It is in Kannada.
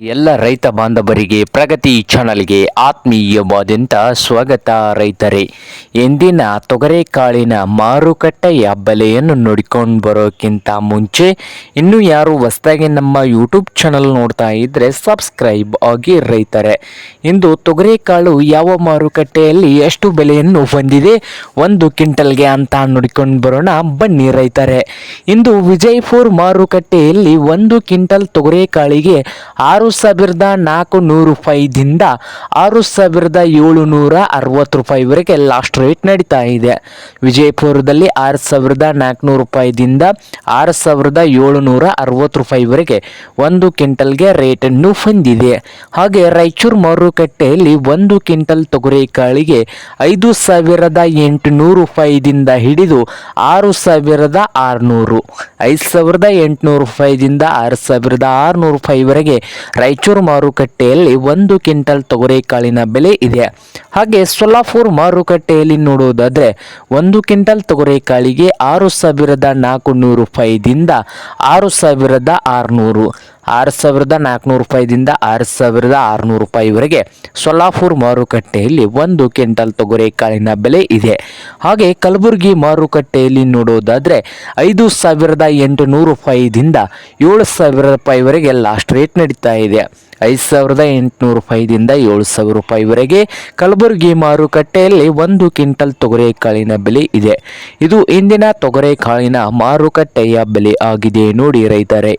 ಎಲ್ಲ ರೈತ ಬಾಂಧವರಿಗೆ ಪ್ರಗತಿ ಚಾನಲ್ಗೆ ಆತ್ಮೀಯವಾದಂಥ ಸ್ವಾಗತ ರೈತರೇ. ಎಂದಿನ ತೊಗರೆಕಾಳಿನ ಮಾರುಕಟ್ಟೆಯ ಬೆಲೆಯನ್ನು ನೋಡಿಕೊಂಡು ಬರೋಕ್ಕಿಂತ ಮುಂಚೆ ಇನ್ನೂ ಯಾರು ಹೊಸದಾಗಿ ನಮ್ಮ ಯೂಟ್ಯೂಬ್ ಚಾನಲ್ ನೋಡ್ತಾ ಇದ್ದರೆ ಸಬ್ಸ್ಕ್ರೈಬ್ ಆಗಿ ರೈತರೆ. ಇಂದು ತೊಗರೆಕಾಳು ಯಾವ ಮಾರುಕಟ್ಟೆಯಲ್ಲಿ ಎಷ್ಟು ಬೆಲೆಯನ್ನು ಹೊಂದಿದೆ ಒಂದು ಕ್ವಿಂಟಲ್ಗೆ ಅಂತ ನೋಡಿಕೊಂಡು ಬರೋಣ. ಬನ್ನಿ ರೈತರೆ. ಇಂದು ವಿಜಯಪುರ್ ಮಾರುಕಟ್ಟೆಯಲ್ಲಿ ಒಂದು ಕ್ವಿಂಟಲ್ ತೊಗರೆಕಾಳಿಗೆ ಆರು ಸಾವಿರದ ನಾಲ್ಕು ನೂರು ರೂಪಾಯಿದಿಂದ ಆರು ಸಾವಿರದ ಏಳುನೂರ ಅರವತ್ತು ರೂಪಾಯಿವರೆಗೆ ಲಾಸ್ಟ್ ರೇಟ್ ನಡೀತಾ ಇದೆ. ವಿಜಯಪುರದಲ್ಲಿ ಆರು ಸಾವಿರದ ನಾಲ್ಕುನೂರು ರೂಪಾಯಿದಿಂದ ಆರು ಸಾವಿರದ ಏಳುನೂರ ಅರವತ್ತು ರೂಪಾಯಿವರೆಗೆ ಒಂದು ಕ್ವಿಂಟಲ್ಗೆ ರೇಟನ್ನು ಹೊಂದಿದೆ. ಹಾಗೆ ರಾಯಚೂರು ಮಾರುಕಟ್ಟೆಯಲ್ಲಿ ಒಂದು ಕ್ವಿಂಟಲ್ ತೊಗರಿಕಾಳಿಗೆ ಐದು ಸಾವಿರದ ಎಂಟುನೂರು ರೂಪಾಯಿದಿಂದ ಹಿಡಿದು ಆರು ಸಾವಿರದ ಆರುನೂರು. ಐದು ಸಾವಿರದ ಎಂಟುನೂರು ರೂಪಾಯಿದಿಂದ ಆರು ಸಾವಿರದ ಆರುನೂರು ರೂಪಾಯಿವರೆಗೆ ರಾಯಚೂರು ಮಾರುಕಟ್ಟೆಯಲ್ಲಿ ಒಂದು ಕ್ವಿಂಟಲ್ ತೊಗರಿಕಾಳಿನ ಬೆಲೆ ಇದೆ. ಹಾಗೆ ಸೊಲ್ಲಾಪುರ್ ಮಾರುಕಟ್ಟೆಯಲ್ಲಿ ನೋಡುವುದಾದರೆ, ಒಂದು ಕ್ವಿಂಟಲ್ ತೊಗರಿಕಾಳಿಗೆ ಆರು ಸಾವಿರದ ನಾಲ್ಕು ನೂರು ರೂಪಾಯಿದಿಂದ ಆರು ಸಾವಿರದ ಆರುನೂರು. ಆರು ಸಾವಿರದ ನಾಲ್ಕುನೂರು ರೂಪಾಯಿದಿಂದ ಆರು ಸಾವಿರದ ಆರುನೂರು ರೂಪಾಯಿವರೆಗೆ ಸೊಲ್ಲಾಪುರ್ ಮಾರುಕಟ್ಟೆಯಲ್ಲಿ ಒಂದು ಕ್ವಿಂಟಲ್ ತೊಗರೆಕಾಳಿನ ಬೆಲೆ ಇದೆ. ಹಾಗೆ ಕಲಬುರಗಿ ಮಾರುಕಟ್ಟೆಯಲ್ಲಿ ನೋಡೋದಾದರೆ ಐದು ಸಾವಿರದ ಎಂಟುನೂರು ರೂಪಾಯಿದಿಂದ ಏಳು ಸಾವಿರ ರೂಪಾಯಿವರೆಗೆ ಲಾಸ್ಟ್ ರೇಟ್ ನಡೀತಾ ಇದೆ. ಐದು ಸಾವಿರದ ಎಂಟುನೂರು ರೂಪಾಯಿದಿಂದ ಏಳು ಸಾವಿರ ರೂಪಾಯಿವರೆಗೆ ಕಲಬುರಗಿ ಮಾರುಕಟ್ಟೆಯಲ್ಲಿ ಒಂದು ಕ್ವಿಂಟಲ್ ತೊಗರೆಕಾಳಿನ ಬೆಲೆ ಇದೆ. ಇದು ಇಂದಿನ ತೊಗರೆಕಾಳಿನ ಮಾರುಕಟ್ಟೆಯ ಬೆಲೆ ಆಗಿದೆ ನೋಡಿ ರೈತರೇ.